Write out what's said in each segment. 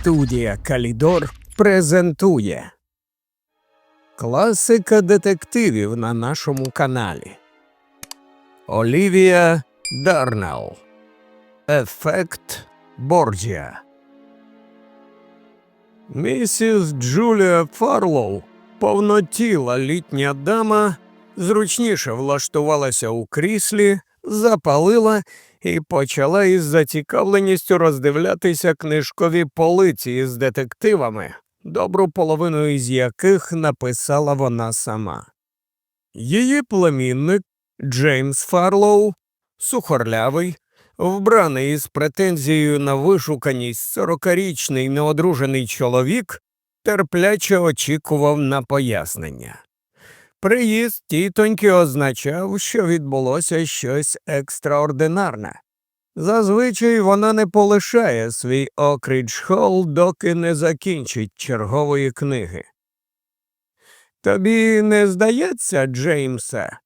Студія Калідор презентує Класика детективів на нашому каналі. Олівія Дарнелл. Ефект Борджіа. Місіс Джулія Фарлоу, повнотіла літня дама, зручніше влаштувалася у кріслі, запалила і почала із зацікавленістю роздивлятися книжкові полиці з детективами, добру половину із яких написала вона сама. Її племінник Джеймс Фарлоу, сухорлявий, вбраний із претензією на вишуканість сорокарічний неодружений чоловік, терпляче очікував на пояснення. Приїзд тітоньки означав, що відбулося щось екстраординарне. Зазвичай вона не полишає свій Окрідж Холл, доки не закінчить чергової книги. Тобі не здається, Джеймсе,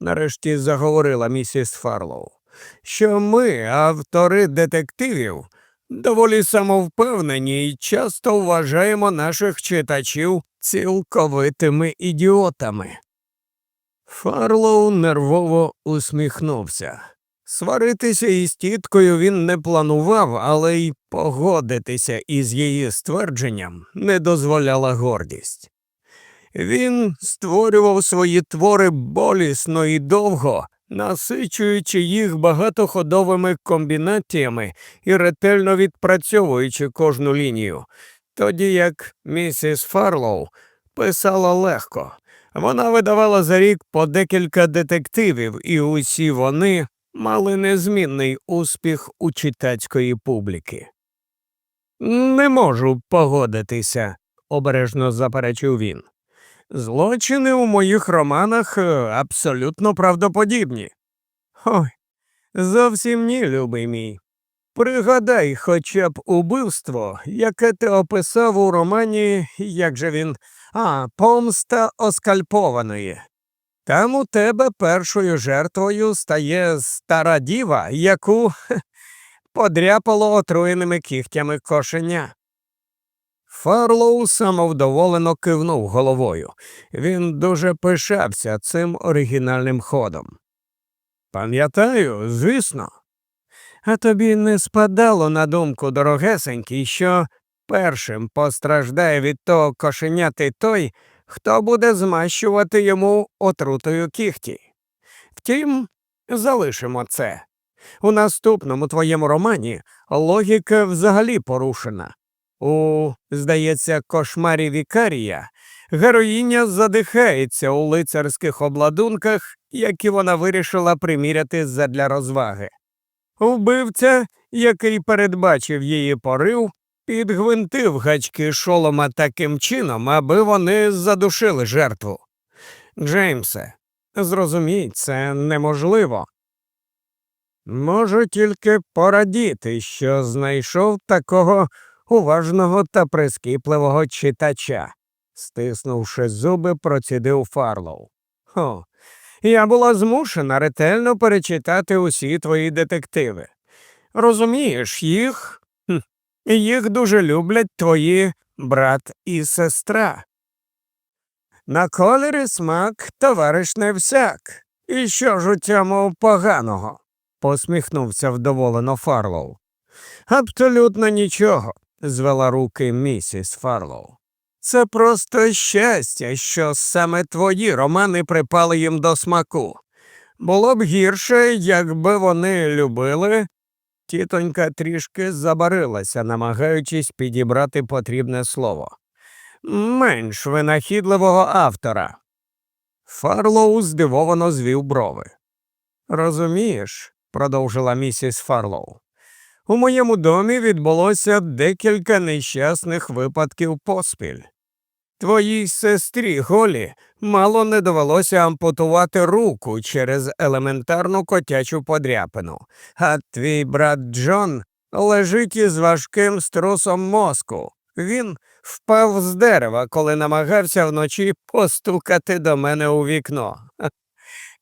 нарешті заговорила місіс Фарлоу, що ми, автори детективів, доволі самовпевнені і часто вважаємо наших читачів цілковитими ідіотами. Фарлоу нервово усміхнувся. Сваритися із тіткою він не планував, але й погодитися із її ствердженням не дозволяла гордість. Він створював свої твори болісно і довго, насичуючи їх багатоходовими комбінаціями і ретельно відпрацьовуючи кожну лінію, тоді як місіс Фарлоу писала легко. Вона видавала за рік по декілька детективів, і усі вони мали незмінний успіх у читацької публіки. Не можу погодитися, обережно заперечив він. Злочини у моїх романах е, абсолютно правдоподібні. Ой, зовсім ні, любий мій. Пригадай хоча б убивство, яке ти описав у романі, як же він, а, помста оскальпованої. Там у тебе першою жертвою стає стара діва, яку подряпало отруєними кігтями кошеня. Фарлоу самовдоволено кивнув головою. Він дуже пишався цим оригінальним ходом. Пам'ятаю, звісно. А тобі не спадало на думку, дорогесенький, що першим постраждає від того кошеняти той, хто буде змащувати йому отрутою кіхті. Втім, залишимо це. У наступному твоєму романі логіка взагалі порушена. У, здається, кошмарі Вікарія героїня задихається у лицарських обладунках, які вона вирішила приміряти задля розваги. Вбивця, який передбачив її порив, підгвинтив гачки шолома таким чином, аби вони задушили жертву. Джеймсе, зрозумій, це неможливо. Можу тільки порадіти, що знайшов такого уважного та прискіпливого читача, стиснувши зуби, процідив Фарлоу. Хо, я була змушена ретельно перечитати усі твої детективи. Розумієш, їх хм, їх дуже люблять твої брат і сестра. На кольорі смак, товариш не всяк. І що ж у цьому поганого? посміхнувся вдоволено Фарлоу. Абсолютно нічого, звела руки місіс Фарлоу. Це просто щастя, що саме твої романи припали їм до смаку. Було б гірше, якби вони любили. Тітонька трішки забарилася, намагаючись підібрати потрібне слово. Менш винахідливого автора. Фарлоу здивовано звів брови. Розумієш, продовжила місіс Фарлоу. У моєму домі відбулося декілька нещасних випадків поспіль. Твоїй сестрі Голі мало не довелося ампутувати руку через елементарну котячу подряпину, а твій брат Джон лежить із важким струсом мозку. Він впав з дерева, коли намагався вночі постукати до мене у вікно.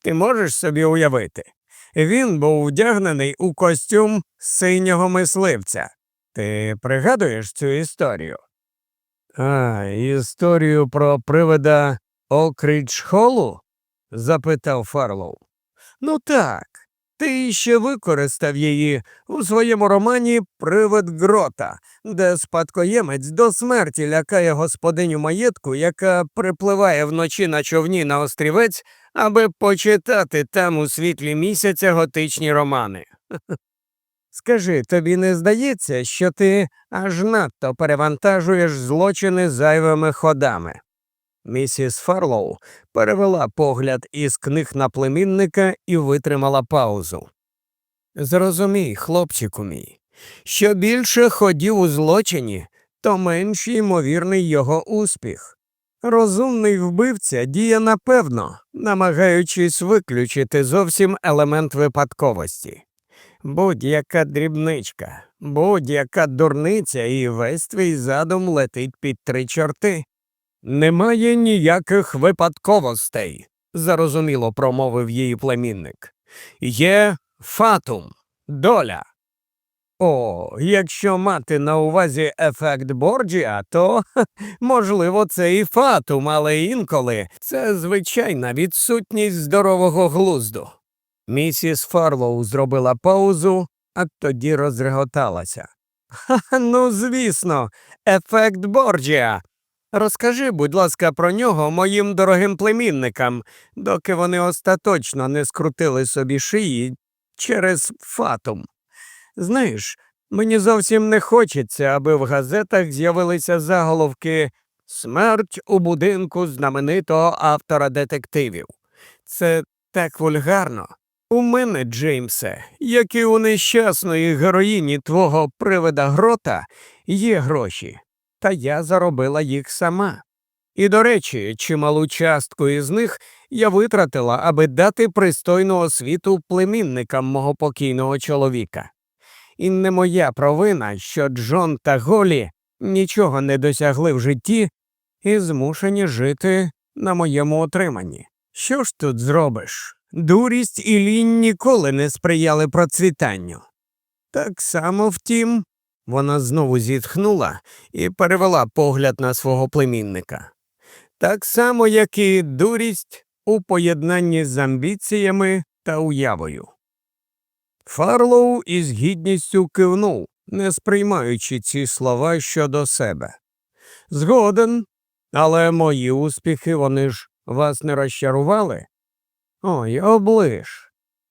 Ти можеш собі уявити? Він був вдягнений у костюм синього мисливця. Ти пригадуєш цю історію? А, історію про привида Окрідж Холу? запитав Фарлоу. Ну так. Ти ще використав її у своєму романі Привид Грота, де спадкоємець до смерті лякає господиню маєтку, яка припливає вночі на човні на острівець, аби почитати там у світлі місяця готичні романи. Скажи, тобі не здається, що ти аж надто перевантажуєш злочини зайвими ходами? Місіс Фарлоу перевела погляд із книг на племінника і витримала паузу. Зрозумій, хлопчику мій, що більше ходів у злочині, то менш ймовірний його успіх. Розумний вбивця діє напевно, намагаючись виключити зовсім елемент випадковості. Будь-яка дрібничка, будь-яка дурниця і весь твій задум летить під три чорти. Немає ніяких випадковостей, зарозуміло промовив її племінник. Є фатум, доля. О, якщо мати на увазі ефект Борджіа, то можливо це і фатум, але інколи це звичайна відсутність здорового глузду. Місіс Фарлоу зробила паузу, а тоді розреготалася. Ха, ну, звісно, ефект Борджіа. Розкажи, будь ласка, про нього моїм дорогим племінникам, доки вони остаточно не скрутили собі шиї через фатум. Знаєш, мені зовсім не хочеться, аби в газетах з'явилися заголовки Смерть у будинку знаменитого автора детективів. Це так вульгарно. У мене, Джеймсе, як і у нещасної героїні твого привида грота, є гроші, та я заробила їх сама. І, до речі, чималу частку із них я витратила, аби дати пристойну освіту племінникам мого покійного чоловіка. І не моя провина, що Джон та Голі нічого не досягли в житті і змушені жити на моєму отриманні. Що ж тут зробиш? Дурість і лінь ніколи не сприяли процвітанню. Так само, втім, вона знову зітхнула і перевела погляд на свого племінника. Так само, як і дурість у поєднанні з амбіціями та уявою. Фарлоу із гідністю кивнув, не сприймаючи ці слова щодо себе. Згоден, але мої успіхи вони ж вас не розчарували? Ой, оближ.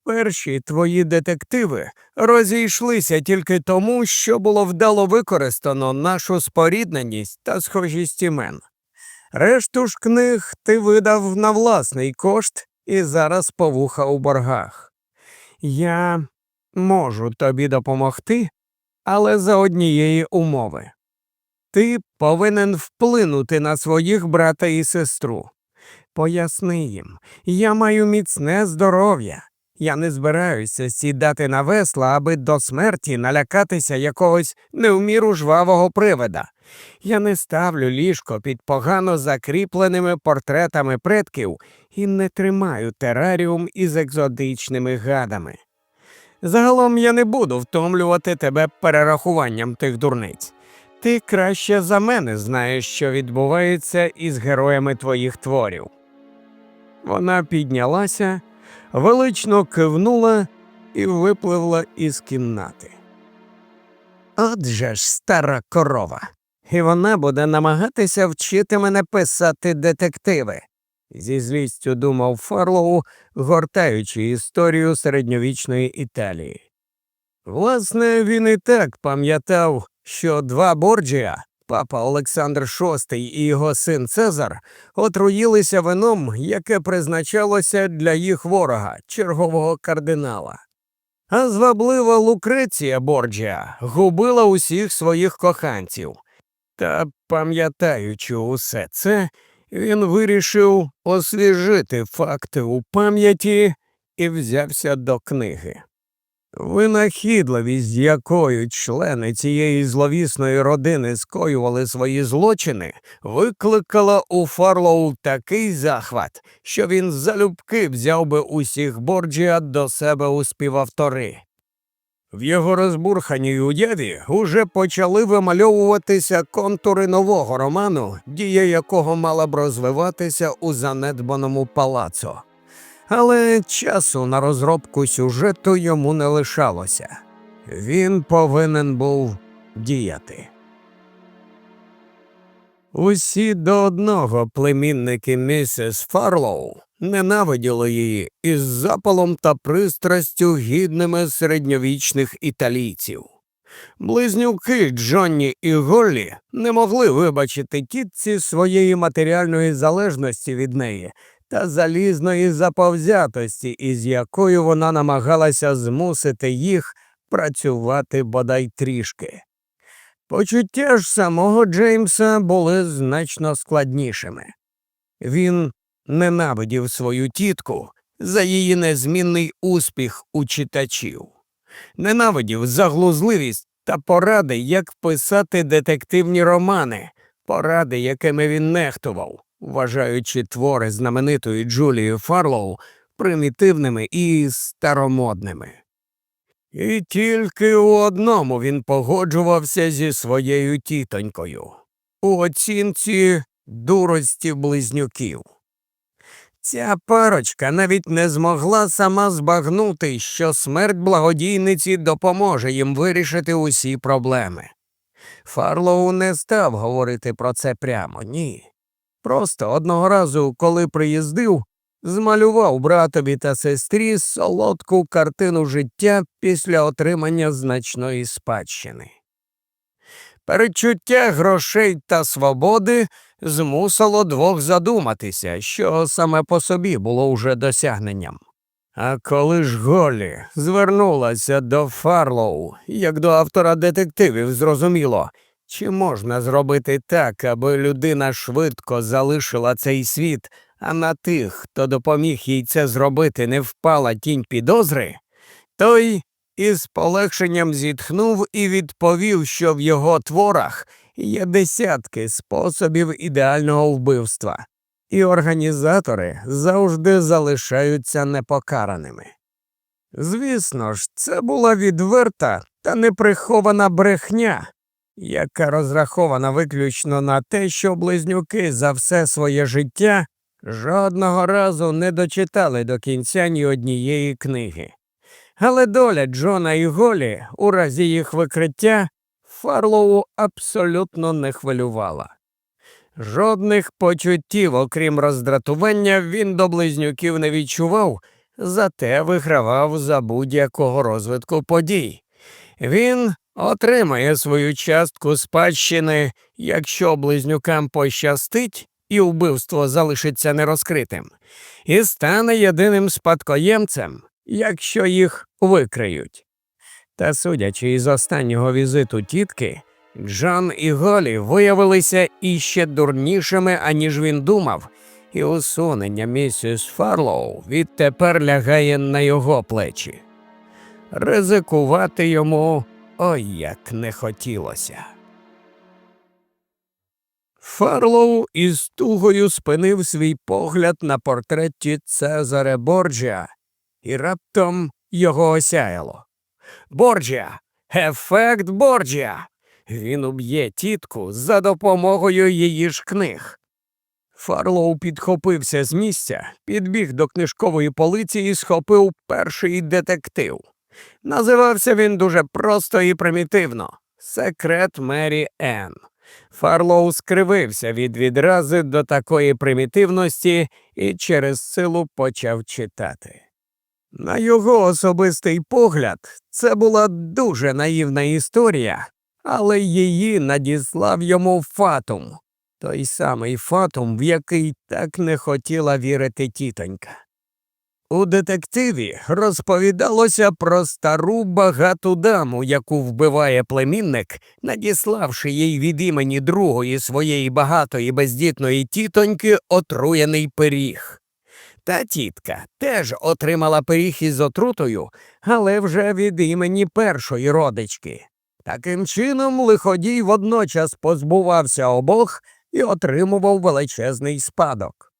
Перші твої детективи розійшлися тільки тому, що було вдало використано нашу спорідненість та схожість імен. Решту ж книг ти видав на власний кошт і зараз повуха у боргах. Я можу тобі допомогти, але за однієї умови. Ти повинен вплинути на своїх брата і сестру. Поясни їм, я маю міцне здоров'я. Я не збираюся сідати на весла, аби до смерті налякатися якогось невміру жвавого привида. Я не ставлю ліжко під погано закріпленими портретами предків і не тримаю тераріум із екзотичними гадами. Загалом я не буду втомлювати тебе перерахуванням тих дурниць. Ти краще за мене знаєш, що відбувається із героями твоїх творів. Вона піднялася, велично кивнула і випливла із кімнати. Отже ж, стара корова, і вона буде намагатися вчити мене писати детективи, зі злістю думав Фарлоу, гортаючи історію середньовічної Італії. Власне, він і так пам'ятав, що два Борджія, папа Олександр VI і його син Цезар, отруїлися вином, яке призначалося для їх ворога, чергового кардинала. А зваблива Лукреція Борджія губила усіх своїх коханців. Та, пам'ятаючи усе це, він вирішив освіжити факти у пам'яті і взявся до книги. Винахідливість, якою члени цієї зловісної родини скоювали свої злочини, викликала у Фарлоу такий захват, що він залюбки взяв би усіх Борджіа до себе у співавтори. В його розбурханій уяві уже почали вимальовуватися контури нового роману, дія якого мала б розвиватися у занедбаному палацо. Але часу на розробку сюжету йому не лишалося. Він повинен був діяти. Усі до одного племінники місіс Фарлоу ненавиділи її із запалом та пристрастю гідними середньовічних італійців. Близнюки Джонні і Голлі не могли вибачити тітці своєї матеріальної залежності від неї та залізної заповзятості, із якою вона намагалася змусити їх працювати бодай трішки. Почуття ж самого Джеймса були значно складнішими. Він ненавидів свою тітку за її незмінний успіх у читачів, ненавидів за глузливість та поради, як писати детективні романи, поради, якими він нехтував, вважаючи твори знаменитої Джулії Фарлоу примітивними і старомодними. І тільки у одному він погоджувався зі своєю тітонькою у оцінці дурості близнюків. Ця парочка навіть не змогла сама збагнути, що смерть благодійниці допоможе їм вирішити усі проблеми. Фарлоу не став говорити про це прямо, ні. Просто одного разу, коли приїздив, змалював братові та сестрі солодку картину життя після отримання значної спадщини. Перечуття грошей та свободи змусило двох задуматися, що саме по собі було уже досягненням. А коли ж Голлі звернулася до Фарлоу, як до автора детективів, зрозуміло, чи можна зробити так, аби людина швидко залишила цей світ, а на тих, хто допоміг їй це зробити, не впала тінь підозри, той із полегшенням зітхнув і відповів, що в його творах є десятки способів ідеального вбивства, і організатори завжди залишаються непокараними. Звісно ж, це була відверта та неприхована брехня, яка розрахована виключно на те, що близнюки за все своє життя жодного разу не дочитали до кінця ні однієї книги. Але доля Джона і Голі у разі їх викриття Фарлоу абсолютно не хвилювала. Жодних почуттів, окрім роздратування, він до близнюків не відчував, зате вигравав за будь-якого розвитку подій. Він отримає свою частку спадщини, якщо близнюкам пощастить і вбивство залишиться нерозкритим, і стане єдиним спадкоємцем, якщо їх викриють. Та судячи із останнього візиту тітки, Джон і Голі виявилися іще дурнішими, аніж він думав, і усунення місіс Фарлоу відтепер лягає на його плечі. Ризикувати йому ой як не хотілося. Фарлоу із тугою спинив свій погляд на портреті Цезаре Борджіа, і раптом його осяяло. Борджіа! Ефект Борджіа! Він уб'є тітку за допомогою її ж книг. Фарлоу підхопився з місця, підбіг до книжкової полиці і схопив перший детектив. Називався він дуже просто і примітивно Секрет Мері Енн. Фарлоу скривився від відрази до такої примітивності і через силу почав читати. На його особистий погляд, це була дуже наївна історія, але її надіслав йому фатум, той самий фатум, в який так не хотіла вірити тітонька. У детективі розповідалося про стару багату даму, яку вбиває племінник, надіславши їй від імені другої своєї багатої бездітної тітоньки отруєний пиріг. Та тітка теж отримала пиріг із отрутою, але вже від імені першої родички. Таким чином, лиходій водночас позбувався обох і отримував величезний спадок.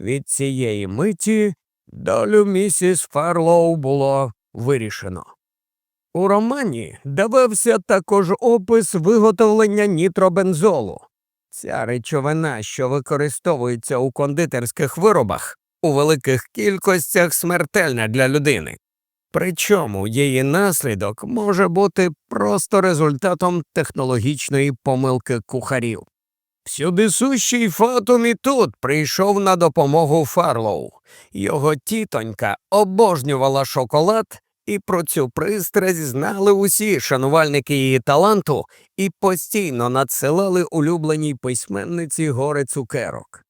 Від цієї миті долю місіс Фарлоу було вирішено. У романі давався також опис виготовлення нітробензолу. Ця речовина, що використовується у кондитерських виробах, у великих кількостях смертельна для людини. Причому її наслідок може бути просто результатом технологічної помилки кухарів. Всюди сущий Фатум і тут прийшов на допомогу Фарлоу. Його тітонька обожнювала шоколад, і про цю пристрасть знали усі шанувальники її таланту і постійно надсилали улюбленій письменниці гори цукерок.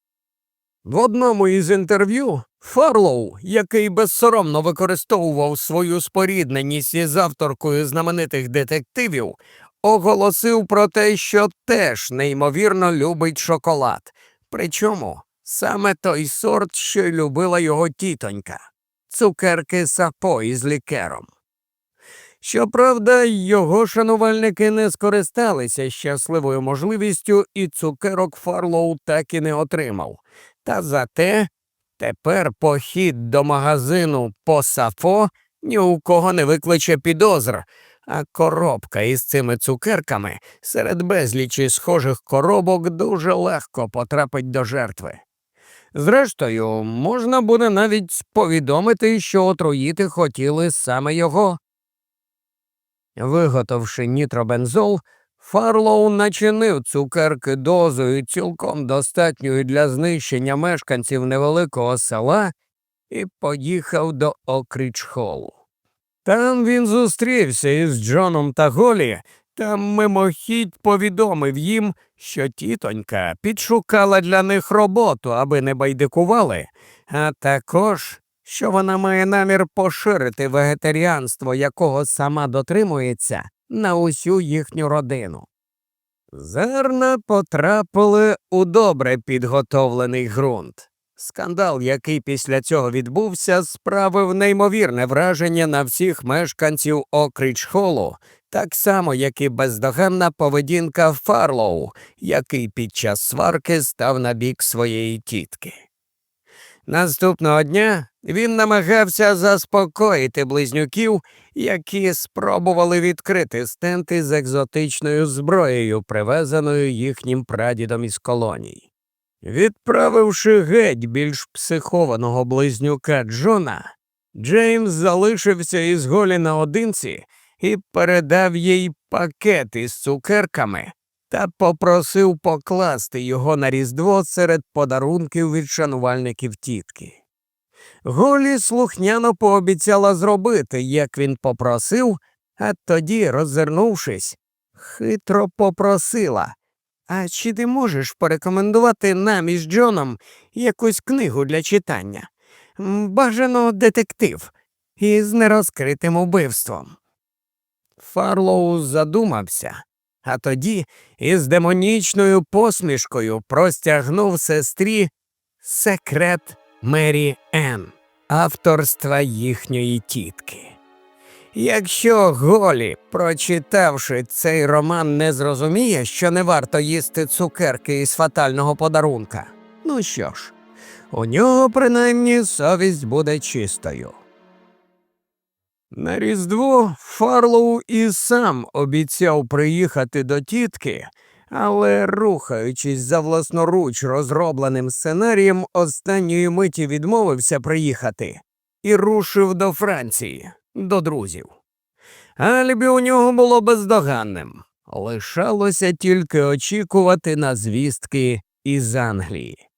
В одному із інтерв'ю Фарлоу, який безсоромно використовував свою спорідненість із авторкою знаменитих детективів, оголосив про те, що теж неймовірно любить шоколад. Причому саме той сорт, що й любила його тітонька цукерки сапо із лікером. Щоправда, його шанувальники не скористалися щасливою можливістю, і цукерок Фарлоу так і не отримав. Та зате тепер похід до магазину по сафо ні у кого не викличе підозр, а коробка із цими цукерками серед безлічі схожих коробок дуже легко потрапить до жертви. Зрештою, можна буде навіть повідомити, що отруїти хотіли саме його. Виготовши нітробензол, Фарлоу начинив цукерки дозою цілком достатньою для знищення мешканців невеликого села і поїхав до Окрічхолу. Там він зустрівся із Джоном та Голі та мимохідь повідомив їм, що тітонька підшукала для них роботу, аби не байдикували, а також що вона має намір поширити вегетаріанство, якого сама дотримується, на усю їхню родину. Зерна потрапили у добре підготовлений ґрунт. Скандал, який після цього відбувся, справив неймовірне враження на всіх мешканців Окріч-Холу, так само, як і бездоганна поведінка Фарлоу, який під час сварки став на бік своєї тітки. Наступного дня він намагався заспокоїти близнюків, які спробували відкрити стенти з екзотичною зброєю, привезеною їхнім прадідом із колоній. Відправивши геть більш психованого близнюка Джона, Джеймс залишився із Голі наодинці і передав їй пакет із цукерками та попросив покласти його на різдво серед подарунків від шанувальників тітки. Голі слухняно пообіцяла зробити, як він попросив, а тоді, роззирнувшись, хитро попросила. А чи ти можеш порекомендувати нам із Джоном якусь книгу для читання? Бажано детектив із нерозкритим убивством. Фарлоу задумався, а тоді із демонічною посмішкою простягнув сестрі секрет Мері Енн, авторства їхньої тітки. Якщо Голі, прочитавши цей роман, не зрозуміє, що не варто їсти цукерки із фатального подарунка, ну що ж, у нього принаймні совість буде чистою. На Різдво Фарлоу і сам обіцяв приїхати до тітки, але, рухаючись за власноруч розробленим сценарієм, останньої миті відмовився приїхати і рушив до Франції, до друзів. Алібі у нього було бездоганним. Лишалося тільки очікувати на звістки із Англії.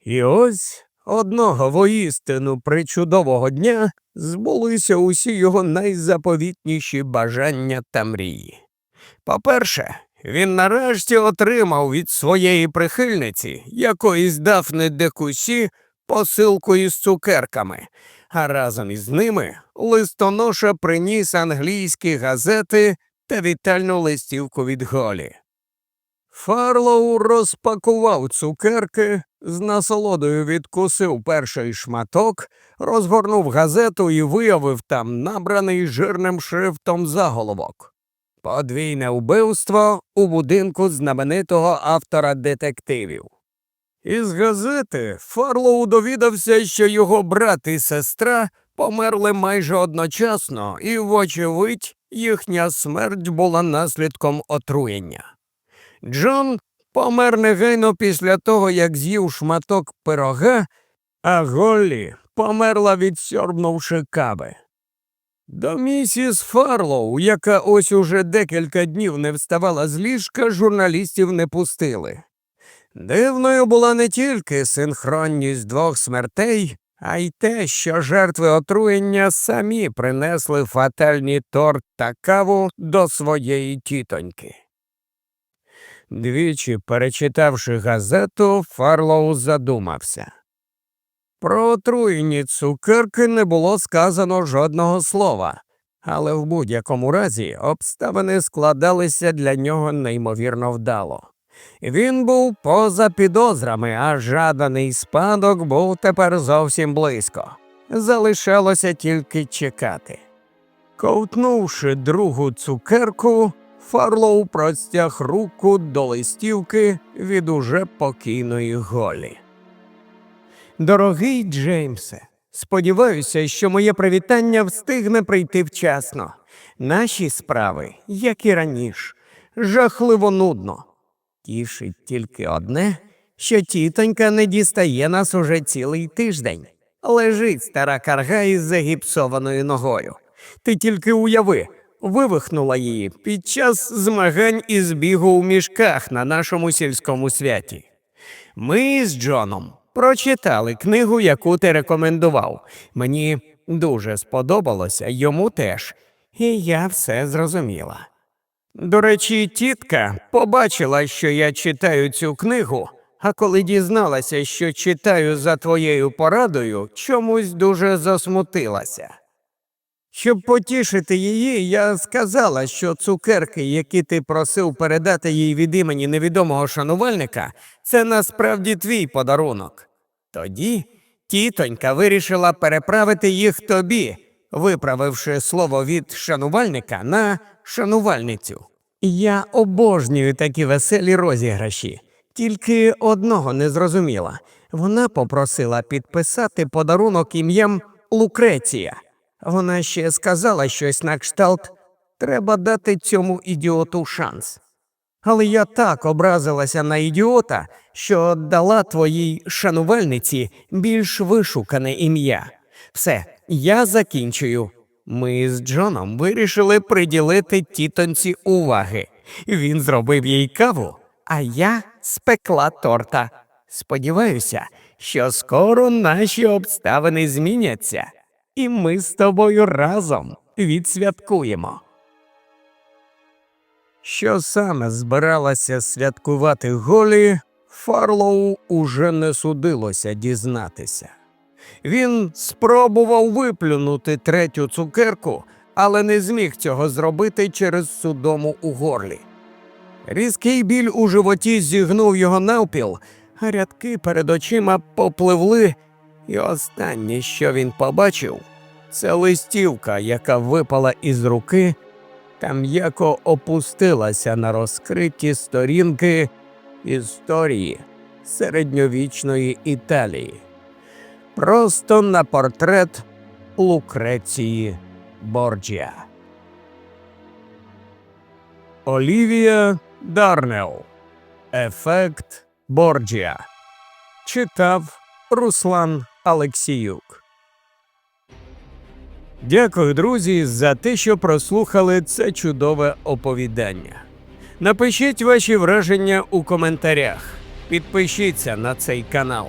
І ось одного воістину причудового дня збулися усі його найзаповітніші бажання та мрії. По-перше, він нарешті отримав від своєї прихильниці, якоїсь Дафни Декусі, посилку із цукерками, а разом із ними листоноша приніс англійські газети та вітальну листівку від Голі. Фарлоу розпакував цукерки, з насолодою відкусив перший шматок, розгорнув газету і виявив там набраний жирним шрифтом заголовок. Подвійне вбивство у будинку знаменитого автора детективів. Із газети Фарлоу довідався, що його брат і сестра померли майже одночасно, і, вочевидь, їхня смерть була наслідком отруєння. Джон помер негайно після того, як з'їв шматок пирога, а Голлі померла відсьорбнувши кави. До місіс Фарлоу, яка ось уже декілька днів не вставала з ліжка, журналістів не пустили. Дивною була не тільки синхронність двох смертей, а й те, що жертви отруєння самі принесли фатальні торт та каву до своєї тітоньки. Двічі перечитавши газету, Фарлоу задумався. Про отруєні цукерки не було сказано жодного слова, але в будь-якому разі обставини складалися для нього неймовірно вдало. Він був поза підозрами, а жаданий спадок був тепер зовсім близько. Залишалося тільки чекати. Ковтнувши другу цукерку, Фарлоу простяг руку до листівки від уже покійної Голі. Дорогий Джеймсе, сподіваюся, що моє привітання встигне прийти вчасно. Наші справи, як і раніше, жахливо нудно. Тішить тільки одне, що тітонька не дістає нас уже цілий тиждень. Лежить стара карга із загіпсованою ногою. Ти тільки уяви, вивихнула її під час змагань із бігу у мішках на нашому сільському святі. Ми з Джоном прочитали книгу, яку ти рекомендував. Мені дуже сподобалося, йому теж, і я все зрозуміла. До речі, тітка побачила, що я читаю цю книгу, а коли дізналася, що читаю за твоєю порадою, чомусь дуже засмутилася. Щоб потішити її, я сказала, що цукерки, які ти просив передати їй від імені невідомого шанувальника, це насправді твій подарунок. Тоді тітонька вирішила переправити їх тобі, виправивши слово від шанувальника на шанувальницю. Я обожнюю такі веселі розіграші, тільки одного не зрозуміла. Вона попросила підписати подарунок ім'ям Лукреція. Вона ще сказала щось на кшталт треба дати цьому ідіоту шанс. Але я так образилася на ідіота, що дала твоїй шанувальниці більш вишукане ім'я. Все, я закінчую. Ми з Джоном вирішили приділити тітонці уваги. Він зробив їй каву, а я спекла торта. Сподіваюся, що скоро наші обставини зміняться, і ми з тобою разом відсвяткуємо. Що саме збиралася святкувати Голі, Фарлоу уже не судилося дізнатися. Він спробував виплюнути третю цукерку, але не зміг цього зробити через судому у горлі. Різкий біль у животі зігнув його навпіл, а рядки перед очима попливли, і останнє, що він побачив, це листівка, яка випала із руки та м'яко опустилася на розкриті сторінки історії середньовічної Італії. Просто на портрет Лукреції Борджіа. Олівія Дарнеу. Ефект Борджіа. Читав Руслан Алексіюк. Дякую, друзі, за те, що прослухали це чудове оповідання. Напишіть ваші враження у коментарях. Підпишіться на цей канал,